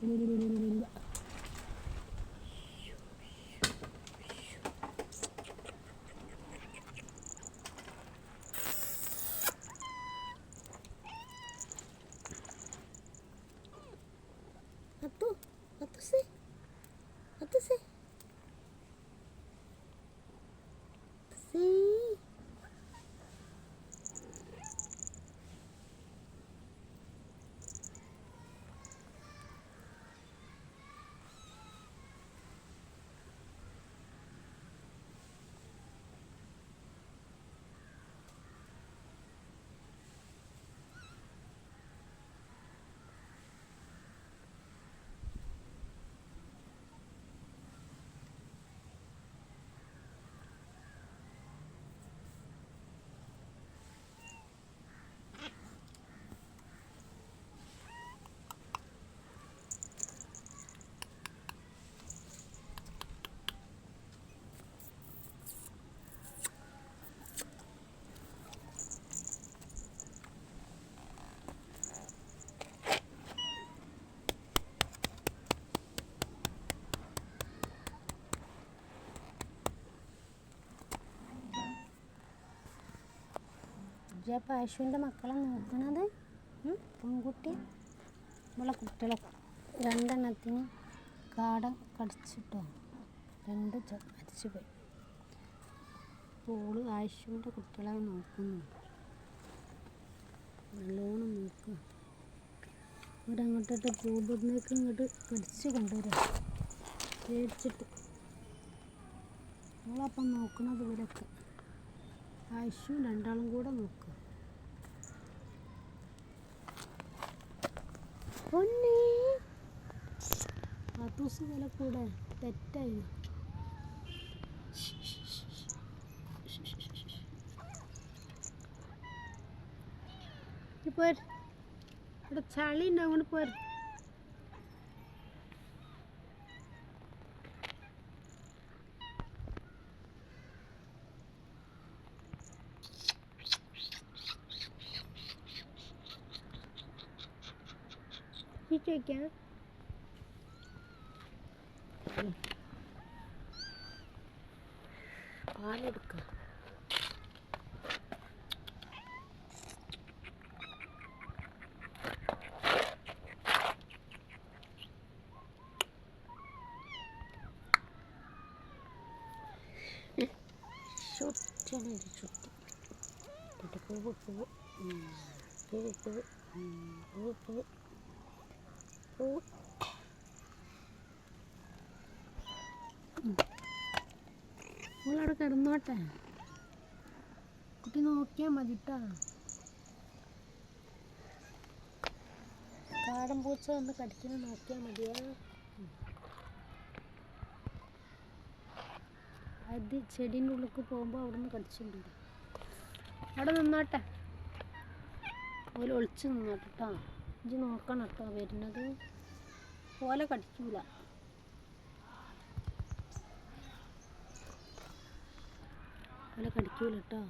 Atu, atu sih, atu sih. ഇജ്ജാ പശുവിന്റെ മക്കളെ നോക്കണത്? പെൺകുട്ടി. നമ്മളെ കുട്ടികളെ രണ്ടെണ്ണത്തിന് കാട കടിച്ചിട്ടോ രണ്ട് മരിച്ചു പോയി. ഓൾ ആശുവിന്റെ കുട്ടികളെ നോക്കുന്നു. നല്ലോണം നോക്കുക. അവരങ്ങോട്ടിട്ട് പോകുന്നേക്ക് ഇങ്ങോട്ട് കടിച്ച് കൊണ്ടുവരാം. പേടിച്ചിട്ട്. നമ്മളപ്പം നോക്കണത് ഇവരൊക്കെ. ആശുവും രണ്ടാളും കൂടെ നോക്കുക. പൊന്നേ പാത്തൂസ് വില കൂടെ തെറ്റായി പോര് ഇവിടെ ചളി 引いちゃいけん？バレるか。しょっじゃないでしょって。出てくるぶくぶ。うん。ぶぶぶ。うん。ぶぶぶ。നിങ്ങളവിടെ കിടന്നോട്ടെ. കുട്ടി നോക്കിയാ മതി കേട്ടോ കാടൻ പൂച്ച ഒന്ന് കടിക്കുന്ന നോക്കിയാ മതിയാ. അത് ചെടീന്റെ ഉള്ളിലേക്ക് പോകുമ്പോൾ അവിടെ നിന്ന് കടിച്ചിട്ടുണ്ട്. അവിടെ നിന്നോട്ടെ. ഓൽ ഒളിച്ച് നിന്നോട്ടെ കേട്ടോ ഇജ്ജ് നോക്കണം കേട്ടോ വരുന്നത്. ഓല കടിക്കൂല ഓല കടിക്കൂല കേട്ടോ.